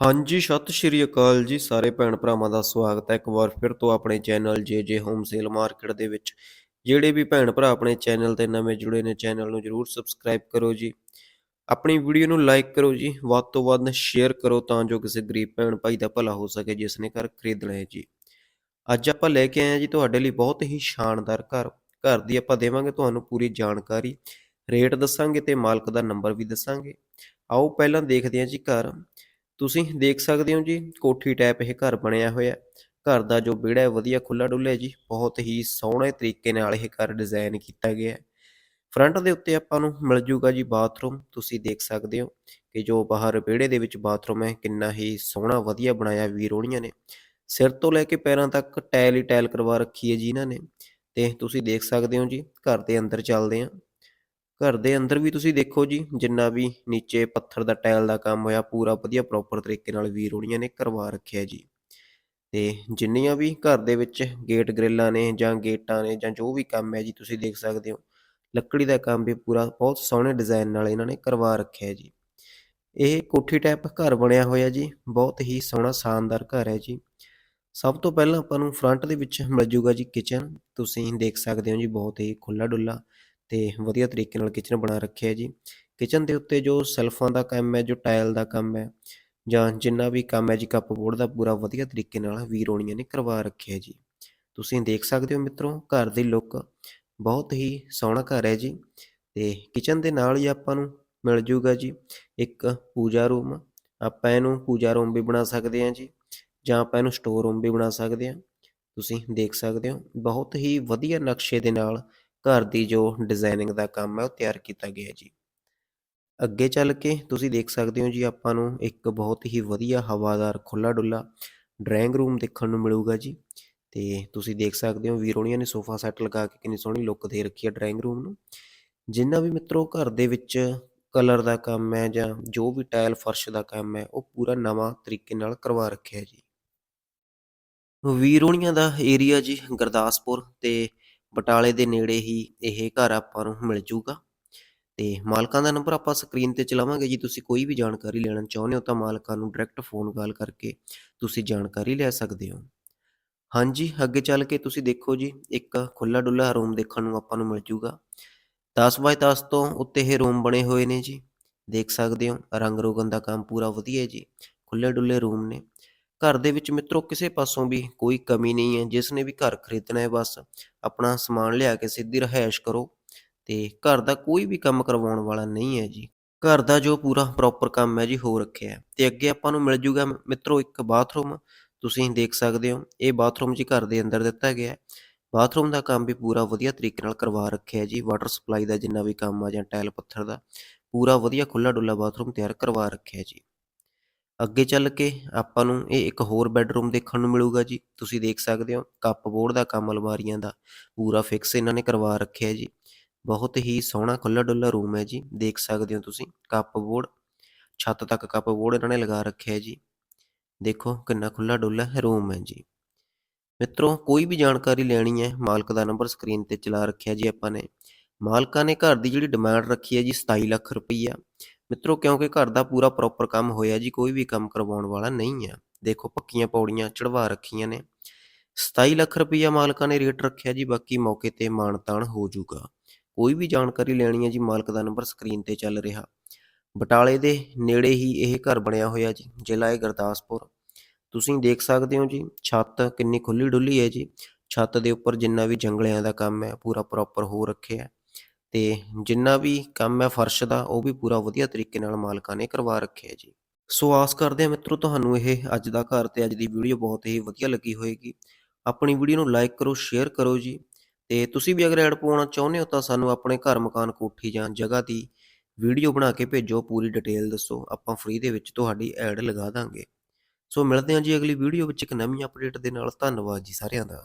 ਹਾਂਜੀ, ਸਤਿ ਸ਼੍ਰੀ ਅਕਾਲ ਜੀ ਸਾਰੇ ਭੈਣ ਭਰਾਵਾਂ ਦਾ ਸਵਾਗਤ ਹੈ ਇੱਕ ਵਾਰ ਫਿਰ ਤੋਂ ਆਪਣੇ ਚੈਨਲ ਜੇ ਜੇ ਹੋਮ ਸੇਲ ਮਾਰਕੀਟ ਦੇ ਵਿੱਚ। ਜਿਹੜੇ ਵੀ ਭੈਣ ਭਰਾ ਆਪਣੇ ਚੈਨਲ ਤੇ ਨਵੇਂ ਜੁੜੇ ਨੇ, ਚੈਨਲ ਨੂੰ ਜਰੂਰ ਸਬਸਕ੍ਰਾਈਬ ਕਰੋ ਜੀ। ਆਪਣੀ ਵੀਡੀਓ ਨੂੰ ਲਾਈਕ ਕਰੋ ਜੀ, ਵੱਧ ਤੋਂ ਵੱਧ ਸ਼ੇਅਰ ਕਰੋ ਤਾਂ ਜੋ ਕਿਸੇ ਗਰੀਬ ਭੈਣ ਭਾਈ ਦਾ ਭਲਾ ਹੋ ਸਕੇ, ਜਿਸ ਨੇ ਘਰ ਖਰੀਦਣਾ ਹੈ ਜੀ। ਅੱਜ ਆਪਾਂ ਲੈ ਕੇ ਆਏ ਹਾਂ ਜੀ ਤੁਹਾਡੇ ਲਈ ਬਹੁਤ ਹੀ ਸ਼ਾਨਦਾਰ ਘਰ। ਘਰ ਦੀ ਆਪਾਂ ਦੇਵਾਂਗੇ ਤੁਹਾਨੂੰ ਪੂਰੀ ਜਾਣਕਾਰੀ, ਰੇਟ ਦੱਸਾਂਗੇ ਤੇ ਮਾਲਕ ਦਾ ਨੰਬਰ ਵੀ ਦੱਸਾਂਗੇ। ਆਓ ਪਹਿਲਾਂ ਦੇਖਦੇ ਹਾਂ ਜੀ ਘਰ। ਤੁਸੀਂ ਦੇਖ ਸਕਦੇ ਹੋ ਜੀ, ਕੋਠੀ ਟਾਈਪ ਇਹ ਘਰ ਬਣਿਆ ਹੋਇਆ। ਘਰ ਦਾ ਜੋ ਵਿਹੜਾ ਹੈ, ਵਧੀਆ ਖੁੱਲਾ ਡੁੱਲਾ ਜੀ। ਬਹੁਤ ਹੀ ਸੋਹਣੇ ਤਰੀਕੇ ਨਾਲ ਇਹ ਘਰ ਡਿਜ਼ਾਈਨ ਕੀਤਾ ਗਿਆ ਹੈ। ਫਰੰਟ ਦੇ ਉੱਤੇ ਆਪਾਂ ਨੂੰ ਮਿਲ ਜੂਗਾ ਜੀ ਬਾਥਰੂਮ ਤੁਸੀਂ ਦੇਖ ਸਕਦੇ ਹੋ ਕਿ ਜੋ ਬਾਹਰ ਵਿਹੜੇ ਦੇ ਵਿੱਚ ਬਾਥਰੂਮ ਹੈ, ਕਿੰਨਾ ਹੀ ਸੋਹਣਾ, ਵਧੀਆ ਬਣਾਇਆ ਵੀਰੋਣੀਆਂ ਨੇ। ਸਿਰ ਤੋਂ ਲੈ ਕੇ ਪੈਰਾਂ ਤੱਕ ਟਾਇਲ ਹੀ ਟਾਇਲ ਕਰਵਾ ਰੱਖੀ ਹੈ ਜੀ ਇਹਨਾਂ ਨੇ। ਤੇ ਤੁਸੀਂ ਦੇਖ ਸਕਦੇ ਹੋ ਜੀ, ਘਰ ਦੇ ਅੰਦਰ ਚੱਲਦੇ ਹਾਂ। ਘਰ ਦੇ ਅੰਦਰ ਵੀ ਤੁਸੀਂ ਦੇਖੋ ਜੀ, ਜਿੰਨਾ ਵੀ ਨੀਚੇ ਪੱਥਰ ਦਾ ਟਾਇਲ ਦਾ ਕੰਮ ਹੋਇਆ, ਪੂਰਾ ਵਧੀਆ ਪ੍ਰੋਪਰ ਤਰੀਕੇ ਨਾਲ ਵੀਰੋਣੀਆਂ ਨੇ ਕਰਵਾ ਰੱਖਿਆ ਜੀ। ਤੇ ਜਿੰਨੀਆਂ ਵੀ ਘਰ ਦੇ ਵਿੱਚ ਗੇਟ ਗ੍ਰਿਲਾਂ ਨੇ ਜਾਂ ਗੇਟਾਂ ਨੇ ਜਾਂ ਜੋ ਵੀ ਕੰਮ ਹੈ ਜੀ, ਤੁਸੀਂ ਦੇਖ ਸਕਦੇ ਹੋ। ਲੱਕੜੀ ਦਾ ਕੰਮ ਵੀ ਪੂਰਾ ਬਹੁਤ ਸੋਹਣੇ ਡਿਜ਼ਾਈਨ ਨਾਲ ਇਹਨਾਂ ਨੇ ਕਰਵਾ ਰੱਖਿਆ ਜੀ। ਇਹ ਕੋਠੀ ਟਾਈਪ ਘਰ ਬਣਿਆ ਹੋਇਆ ਜੀ, ਬਹੁਤ ਹੀ ਸੋਹਣਾ ਸ਼ਾਨਦਾਰ ਘਰ ਹੈ ਜੀ। ਸਭ ਤੋਂ ਪਹਿਲਾਂ ਆਪਾਂ ਨੂੰ ਫਰੰਟ ਦੇ ਵਿੱਚ ਮਿਲ ਜੂਗਾ ਜੀ ਕਿਚਨ ਤੁਸੀਂ ਦੇਖ ਸਕਦੇ ਹੋ ਜੀ, ਬਹੁਤ ਹੀ ਖੁੱਲਾ ਡੁੱਲਾ ਤੇ ਵਧੀਆ ਤਰੀਕੇ ਨਾਲ ਕਿਚਨ ਬਣਾ ਰੱਖਿਆ ਜੀ। ਕਿਚਨ ਦੇ ਉੱਤੇ ਜੋ ਸੈਲਫਾਂ ਦਾ ਕੰਮ ਹੈ, ਜੋ ਟਾਇਲ ਦਾ ਕੰਮ ਹੈ, ਜਾਂ ਜਿੰਨਾ ਵੀ ਕੰਮ ਹੈ ਜੀ ਕੱਪਬੋਰਡ ਦਾ ਪੂਰਾ ਵਧੀਆ ਤਰੀਕੇ ਨਾਲ ਵੀਰੋਣੀਆਂ ਨੇ ਕਰਵਾ ਰੱਖਿਆ ਜੀ। ਤੁਸੀਂ ਦੇਖ ਸਕਦੇ ਹੋ ਮਿੱਤਰੋ, ਘਰ ਦੀ ਲੁੱਕ ਬਹੁਤ ਹੀ ਸੋਹਣਾ ਘਰ ਹੈ ਜੀ। ਤੇ ਕਿਚਨ ਦੇ ਨਾਲ ਹੀ ਆਪਾਂ ਨੂੰ ਮਿਲ ਜੂਗਾ ਜੀ ਇੱਕ ਪੂਜਾ ਰੂਮ ਆਪਾਂ ਇਹਨੂੰ ਪੂਜਾ ਰੂਮ ਵੀ ਬਣਾ ਸਕਦੇ ਹਾਂ ਜੀ, ਜਾਂ ਆਪਾਂ ਇਹਨੂੰ ਸਟੋਰ ਰੂਮ ਵੀ ਬਣਾ ਸਕਦੇ ਹਾਂ। ਤੁਸੀਂ ਦੇਖ ਸਕਦੇ ਹੋ, ਬਹੁਤ ਹੀ ਵਧੀਆ ਨਕਸ਼ੇ ਦੇ ਨਾਲ ਘਰ ਦੀ ਜੋ ਡਿਜ਼ਾਈਨਿੰਗ ਦਾ ਕੰਮ ਹੈ ਉਹ ਤਿਆਰ ਕੀਤਾ ਗਿਆ ਹੈ ਜੀ। ਅੱਗੇ ਚੱਲ ਕੇ ਤੁਸੀਂ ਦੇਖ ਸਕਦੇ ਹੋ ਜੀ ਆਪਾਂ ਨੂੰ ਇੱਕ ਬਹੁਤ ਹੀ ਵਧੀਆ ਹਵਾਦਾਰ ਖੁੱਲਾ ਡੁੱਲਾ ਡਰਾਇੰਗ ਰੂਮ ਦੇਖਣ ਨੂੰ ਮਿਲੂਗਾ ਜੀ। ਤੇ ਤੁਸੀਂ ਦੇਖ ਸਕਦੇ ਹੋ ਵੀਰੋਣੀਆਂ ਨੇ ਸੋਫਾ ਸੈੱਟ ਲਗਾ ਕੇ ਕਿੰਨੀ ਸੋਹਣੀ ਲੁੱਕ ਦੇ ਰੱਖੀ ਹੈ ਡਰਾਇੰਗ ਰੂਮ ਨੂੰ। ਜਿੰਨਾ ਵੀ ਮਿੱਤਰੋ ਘਰ ਦੇ ਵਿੱਚ ਕਲਰ ਦਾ ਕੰਮ ਹੈ ਜਾਂ ਜੋ ਵੀ ਟਾਇਲ ਫਰਸ਼ ਦਾ ਕੰਮ ਹੈ, ਉਹ ਪੂਰਾ ਨਵਾਂ ਤਰੀਕੇ ਨਾਲ ਕਰਵਾ ਰੱਖਿਆ ਜੀ। ਵੀਰੋਣੀਆਂ ਦਾ ਏਰੀਆ ਜੀ ਗੁਰਦਾਸਪੁਰ ਤੇ ਬਟਾਲੇ ਦੇ ਨੇੜੇ ਹੀ ਇਹ ਘਰ ਆਪਾਂ ਨੂੰ ਮਿਲ ਜੂਗਾ। ਤੇ ਮਾਲਕਾਂ ਦਾ ਨੰਬਰ ਆਪਾਂ ਸਕਰੀਨ ਤੇ ਚਲਾਵਾਂਗੇ ਜੀ। ਤੁਸੀਂ ਕੋਈ ਵੀ ਜਾਣਕਾਰੀ ਲੈਣਾ ਚਾਹੁੰਦੇ ਹੋ ਤਾਂ ਮਾਲਕਾਂ ਨੂੰ ਡਾਇਰੈਕਟ ਫੋਨ ਕਾਲ ਕਰਕੇ ਤੁਸੀਂ ਜਾਣਕਾਰੀ ਲੈ ਸਕਦੇ ਹੋ। ਹਾਂਜੀ, ਅੱਗੇ ਚੱਲ ਕੇ ਤੁਸੀਂ ਦੇਖੋ ਜੀ। ਇੱਕ ਖੁੱਲਾ ਡੁੱਲਾ ਰੂਮ ਦੇਖਣ ਨੂੰ ਆਪਾਂ ਨੂੰ ਮਿਲ ਜੂਗਾ। 10 ਬਾਏ 10 ਤੋਂ ਉੱਤੇ ਇਹ ਰੂਮ ਬਣੇ ਹੋਏ ਨੇ ਜੀ। ਦੇਖ ਸਕਦੇ ਹੋ, ਰੰਗ ਰੋਗਨ ਦਾ ਕੰਮ ਪੂਰਾ ਵਧੀਆ ਜੀ। ਖੁੱਲੇ ਡੁੱਲੇ ਰੂਮ ਨੇ। ਘਰ ਦੇ ਵਿੱਚ ਮਿੱਤਰੋ, ਕਿਸੇ ਪਾਸੋਂ ਵੀ ਕੋਈ ਕਮੀ ਨਹੀਂ ਹੈ। ਜਿਸ ਨੇ ਵੀ ਘਰ ਖਰੀਦਣਾ ਹੈ, ਬਸ ਆਪਣਾ ਸਮਾਨ ਲਿਆ ਕੇ ਸਿੱਧੀ ਰਹਿائش ਕਰੋ ਤੇ ਘਰ ਦਾ ਕੋਈ ਵੀ ਕੰਮ ਕਰਵਾਉਣ ਵਾਲਾ ਨਹੀਂ ਹੈ ਜੀ। ਘਰ ਦਾ ਜੋ ਪੂਰਾ ਪ੍ਰੋਪਰ ਕੰਮ ਹੈ ਜੀ, ਹੋ ਰੱਖਿਆ ਹੈ। ਤੇ ਅੱਗੇ ਆਪਾਂ ਨੂੰ ਮਿਲ ਜੂਗਾ ਮਿੱਤਰੋ, ਇੱਕ ਬਾਥਰੂਮ ਤੁਸੀਂ ਦੇਖ ਸਕਦੇ ਹੋ, ਇਹ ਬਾਥਰੂਮ ਜੀ ਘਰ ਦੇ ਅੰਦਰ ਦਿੱਤਾ ਗਿਆ ਹੈ। ਬਾਥਰੂਮ ਦਾ ਕੰਮ ਵੀ ਪੂਰਾ ਵਧੀਆ ਤਰੀਕੇ ਨਾਲ ਕਰਵਾ ਰੱਖਿਆ ਜੀ। ਵਾਟਰ ਸਪਲਾਈ ਦਾ ਜਿੰਨਾ ਵੀ ਕੰਮ ਆ ਜਾਂ ਟਾਇਲ ਪੱਥਰ ਦਾ, ਪੂਰਾ ਵਧੀਆ ਖੁੱਲਾ ਡੁੱਲਾ ਬਾਥਰੂਮ ਤਿਆਰ ਕਰਵਾ ਰੱਖਿਆ ਜੀ। ਅੱਗੇ ਚੱਲ ਕੇ ਆਪਾਂ ਨੂੰ ਇਹ ਇੱਕ ਹੋਰ ਬੈਡਰੂਮ ਦੇਖਣ ਨੂੰ ਮਿਲੂਗਾ ਜੀ। ਤੁਸੀਂ ਦੇਖ ਸਕਦੇ ਹੋ, ਕੱਪ ਬੋਰਡ ਦਾ, ਕੰਮ ਅਲਮਾਰੀਆਂ ਦਾ, ਪੂਰਾ ਫਿਕਸ ਇਹਨਾਂ ਨੇ ਕਰਵਾ ਰੱਖਿਆ ਜੀ। ਬਹੁਤ ਹੀ ਸੋਹਣਾ ਖੁੱਲਾ ਡੁੱਲਾ ਰੂਮ ਹੈ ਜੀ, ਦੇਖ ਸਕਦੇ ਹੋ ਤੁਸੀਂ, ਕੱਪ ਬੋਰਡ, ਛੱਤ ਤੱਕ ਕੱਪ ਬੋਰਡ ਇਹਨਾਂ ਨੇ ਲਗਾ ਰੱਖਿਆ ਜੀ। ਦੇਖੋ ਕਿੰਨਾ ਖੁੱਲਾ ਡੁੱਲਾ ਰੂਮ ਹੈ ਜੀ। ਮਿੱਤਰੋ, ਕੋਈ ਵੀ ਜਾਣਕਾਰੀ ਲੈਣੀ ਹੈ, ਮਾਲਕ ਦਾ ਨੰਬਰ ਸਕਰੀਨ ਤੇ ਚਲਾ ਰੱਖਿਆ ਜੀ ਆਪਾਂ ਨੇ। ਮਾਲਕਾਂ ਨੇ ਘਰ ਦੀ ਜਿਹੜੀ ਡਿਮਾਂਡ ਰੱਖੀ ਹੈ ਜੀ 27 ਲੱਖ ਰੁਪਈਆ। ਮਿੱਤਰੋ, ਕਿਉਂਕਿ ਘਰ ਦਾ ਪੂਰਾ ਪ੍ਰੋਪਰ ਕੰਮ ਹੋਇਆ ਜੀ, ਕੋਈ ਵੀ ਕੰਮ ਕਰਵਾਉਣ ਵਾਲਾ ਨਹੀਂ ਆ। ਦੇਖੋ, ਪੱਕੀਆਂ ਪੌੜੀਆਂ ਚੜਵਾ ਰੱਖੀਆਂ ਨੇ। 27 ਲੱਖ ਰੁਪਈਆ ਮਾਲਕਾਂ ਨੇ ਰੇਟ ਰੱਖਿਆ ਜੀ, ਬਾਕੀ ਮੌਕੇ ਤੇ ਮਾਨਤਾਨ ਹੋ ਜਾਊਗਾ। ਕੋਈ ਵੀ ਜਾਣਕਾਰੀ ਲੈਣੀ ਹੈ ਜੀ, ਮਾਲਕ ਦਾ ਨੰਬਰ ਸਕਰੀਨ ਤੇ ਚੱਲ ਰਿਹਾ। ਬਟਾਲੇ ਦੇ ਨੇੜੇ ਹੀ ਇਹ ਘਰ ਬਣਿਆ ਹੋਇਆ ਜੀ, ਜ਼ਿਲ੍ਹਾ ਹੈ ਗੁਰਦਾਸਪੁਰ। ਤੁਸੀਂ ਦੇਖ ਸਕਦੇ ਹੋ ਜੀ, ਛੱਤ ਕਿੰਨੀ ਖੁੱਲੀ ਡੁੱਲੀ ਹੈ ਜੀ। ਛੱਤ ਦੇ ਉੱਪਰ ਜਿੰਨਾ ਵੀ ਜੰਗਲਿਆਂ ਦਾ ਕੰਮ ਹੈ, ਪੂਰਾ ਪ੍ਰੋਪਰ ਹੋ ਰੱਖਿਆ। ਤੇ ਜਿੰਨਾ ਵੀ ਕੰਮ ਹੈ ਫਰਸ਼ ਦਾ, ਉਹ ਵੀ ਪੂਰਾ ਵਧੀਆ ਤਰੀਕੇ ਨਾਲ ਮਾਲਕਾਂ ਨੇ ਕਰਵਾ ਰੱਖਿਆ ਜੀ। ਸੋ ਆਸ ਕਰਦੇ ਹਾਂ ਮਿੱਤਰੋ, ਤੁਹਾਨੂੰ ਇਹ ਅੱਜ ਦਾ ਘਰ ਤੇ ਅੱਜ ਦੀ ਵੀਡੀਓ ਬਹੁਤ ਹੀ ਵਧੀਆ ਲੱਗੀ ਹੋਏਗੀ। ਆਪਣੀ ਵੀਡੀਓ ਨੂੰ ਲਾਈਕ ਕਰੋ ਸ਼ੇਅਰ ਕਰੋ ਜੀ। ਤੇ ਤੁਸੀਂ ਵੀ ਅਗਰ ਐਡ ਪਾਉਣਾ ਚਾਹੁੰਦੇ ਹੋ ਤਾਂ ਸਾਨੂੰ ਆਪਣੇ ਘਰ ਮਕਾਨ ਕੋਠੀ ਜਾਂ ਜਗ੍ਹਾ ਦੀ ਵੀਡੀਓ ਬਣਾ ਕੇ ਭੇਜੋ, ਪੂਰੀ ਡਿਟੇਲ ਦੱਸੋ, ਆਪਾਂ ਫ੍ਰੀ ਦੇ ਵਿੱਚ ਤੁਹਾਡੀ ਐਡ ਲਗਾ ਦਾਂਗੇ। ਸੋ ਮਿਲਦੇ ਹਾਂ ਜੀ ਅਗਲੀ ਵੀਡੀਓ ਵਿੱਚ ਇੱਕ ਨਵੀਂ ਅਪਡੇਟ ਦੇ ਨਾਲ। ਧੰਨਵਾਦ ਜੀ ਸਾਰਿਆਂ ਦਾ।